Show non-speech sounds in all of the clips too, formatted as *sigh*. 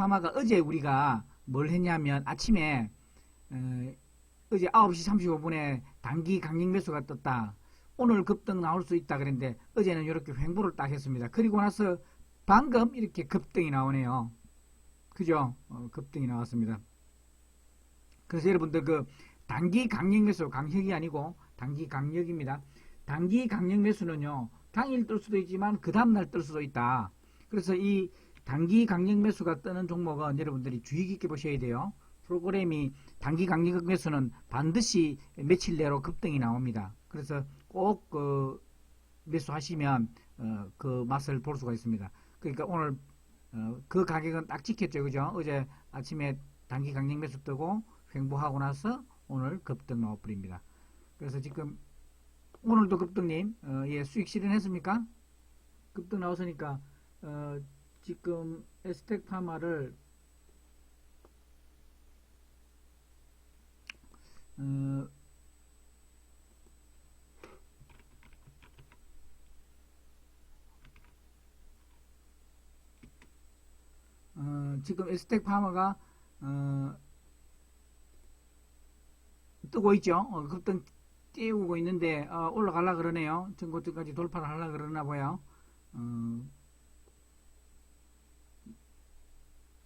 파마가 어제 우리가 뭘 했냐면 아침에 어, 어제 9시 35분에 단기 강력 매수가 떴다. 오늘 급등 나올 수 있다 그랬는데 어제는 이렇게 횡보를 딱 했습니다. 그리고 나서 방금 이렇게 급등이 나오네요. 그죠? 어, 급등이 나왔습니다. 그래서 여러분들 그 단기 강력 매수 강력이 아니고 단기 강력입니다. 단기 강력 매수는요 당일 뜰 수도 있지만 그 다음날 뜰 수도 있다. 그래서 이 단기 강력 매수가 뜨는 종목은 여러분들이 주의 깊게 보셔야 돼요. 프로그램이 단기 강력 매수는 반드시 며칠 내로 급등이 나옵니다. 그래서 꼭 그 매수하시면 어, 그 맛을 볼 수가 있습니다. 그러니까 오늘 어, 그 가격은 딱 지켰죠, 그죠? 어제 아침에 단기 강력 매수 뜨고 횡보하고 나서 오늘 급등 나와버립니다. 그래서 지금 오늘도 급등님 어, 예, 수익 실현했습니까? 급등 나왔으니까 어, 지금 에스텍 파마를 어, 어, 지금 에스텍 파마가 어, 뜨고 있죠. 어, 급등 띄우고 있는데 어, 올라가려 그러네요. 전고점까지 돌파를 하려 그러나 봐요. 어,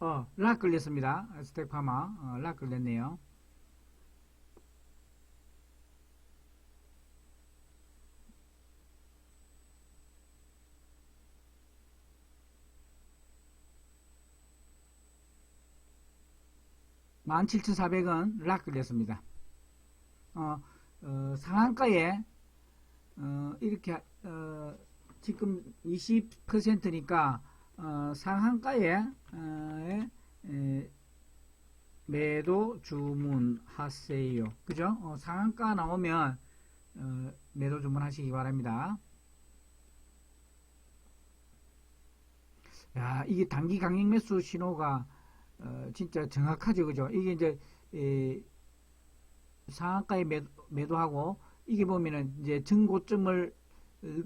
어, 락 걸렸습니다. 스택 파마, 어, 락 걸렸네요. 만 칠천 사백 원락 걸렸습니다. 어, 어, 상한가에 어, 이렇게 어, 지금 20%니까 어, 상한가에 어, 에, 매도 주문하세요. 그죠? 어, 상한가 나오면 어, 매도 주문하시기 바랍니다. 야, 이게 단기 강력 매수 신호가 어, 진짜 정확하죠, 그죠? 이게 이제 에, 상한가에 매도, 매도하고 이게 보면은 이제 전고점을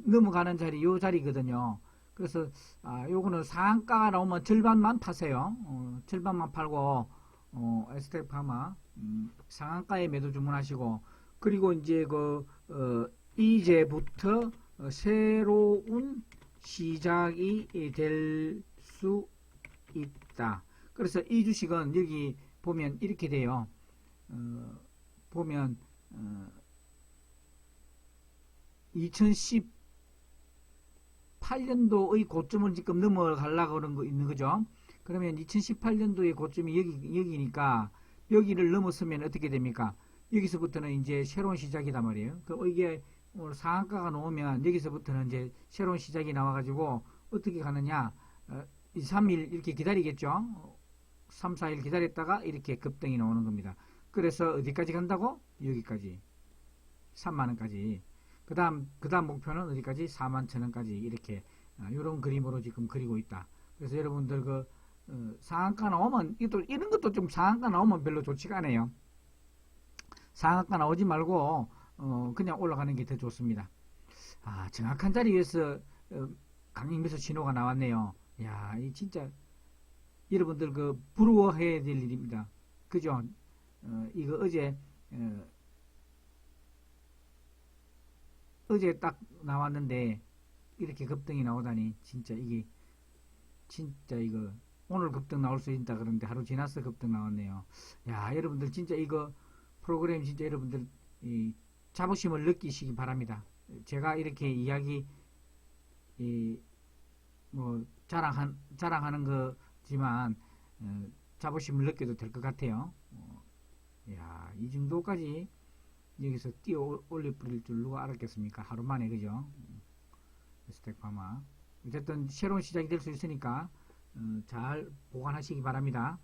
넘어가는 자리 요 자리거든요. 그래서 아 요거는 상한가가 나오면 절반만 파세요. 어, 절반만 팔고 어, 에스텍 파마 음, 상한가에 매도 주문하시고 그리고 이제 그 어, 이제부터 어, 새로운 시작이 될 수 있다. 그래서 이 주식은 여기 보면 이렇게 돼요. 어, 보면 어, 2018년도의 고점을 지금 넘어가려고 그런 거 있는 거죠. 그러면 2018년도의 고점이 여기, 여기니까 여기를 넘었으면 어떻게 됩니까? 여기서부터는 이제 새로운 시작이단 말이에요. 그 이게 오늘 상한가가 나오면 여기서부터는 이제 새로운 시작이 나와가지고 어떻게 가느냐? 어, 2, 3일 이렇게 기다리겠죠? 3, 4일 기다렸다가 이렇게 급등이 나오는 겁니다. 그래서 어디까지 간다고? 여기까지. 3만원까지. 그 다음, 그 다음 목표는 어디까지? 4만 천원까지 이렇게, 이런 그림으로 지금 그리고 있다. 그래서 여러분들 그, 어, 상한가 나오면, 이것도, 이런 것도 좀 상한가 나오면 별로 좋지가 않아요. 상한가 나오지 말고, 어, 그냥 올라가는 게 더 좋습니다. 아, 정확한 자리에서, 어, 강림에서 신호가 나왔네요. 야, 이 진짜, 여러분들 그, 부러워해야 될 일입니다. 그죠? 어, 이거 어제, 어, 어제 딱 나왔는데 이렇게 급등이 나오다니 진짜 이게 진짜 이거 오늘 급등 나올 수 있다 그러는데 하루 지나서 급등 나왔네요. 야 여러분들 진짜 이거 프로그램 진짜 여러분들 이 자부심을 느끼시기 바랍니다. 제가 이렇게 이야기 이 뭐 자랑한 자랑하는 거지만 어, 자부심을 느껴도 될 것 같아요. 어, 야, 이 정도까지 여기서 뛰어 올려 버릴 줄 누가 알았겠습니까? 하루 만에, 그죠? 스택 파마. 어쨌든 새로운 시작이 될 수 있으니까, 어, 잘 보관하시기 바랍니다.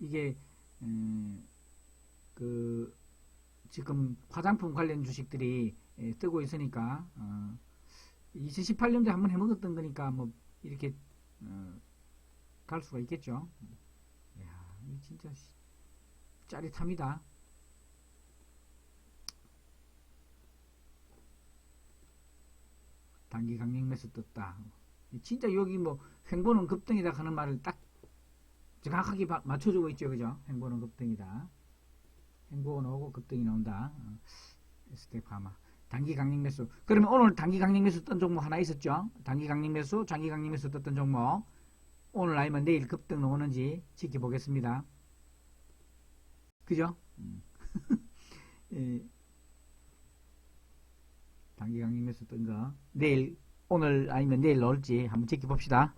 이게, 음, 그, 지금 화장품 관련 주식들이 에, 뜨고 있으니까, 어, 2018년도에 한번 해먹었던 거니까, 뭐, 이렇게, 어, 갈 수가 있겠죠. 이야, 이 진짜 짜릿합니다. 단기 강력 매수 떴다. 진짜 여기 뭐 횡보는 급등이다 하는 말을 딱 정확하게 바- 맞춰주고 있죠, 그죠? 횡보는 급등이다. 횡보는 오고 급등이 나온다. 어, 스텝 파마. 단기 강력 매수. 그러면 오늘 단기 강력 매수 떴던 종목 하나 있었죠? 단기 강력 매수, 장기 강력 매수 떴던 종목. 오늘 아니면 내일 급등 나오는지 지켜보겠습니다. 그죠? 음. *laughs* 예. 단기 강력 매수 뜬 거. 내일, 오늘 아니면 내일 나올지 한번 지켜봅시다.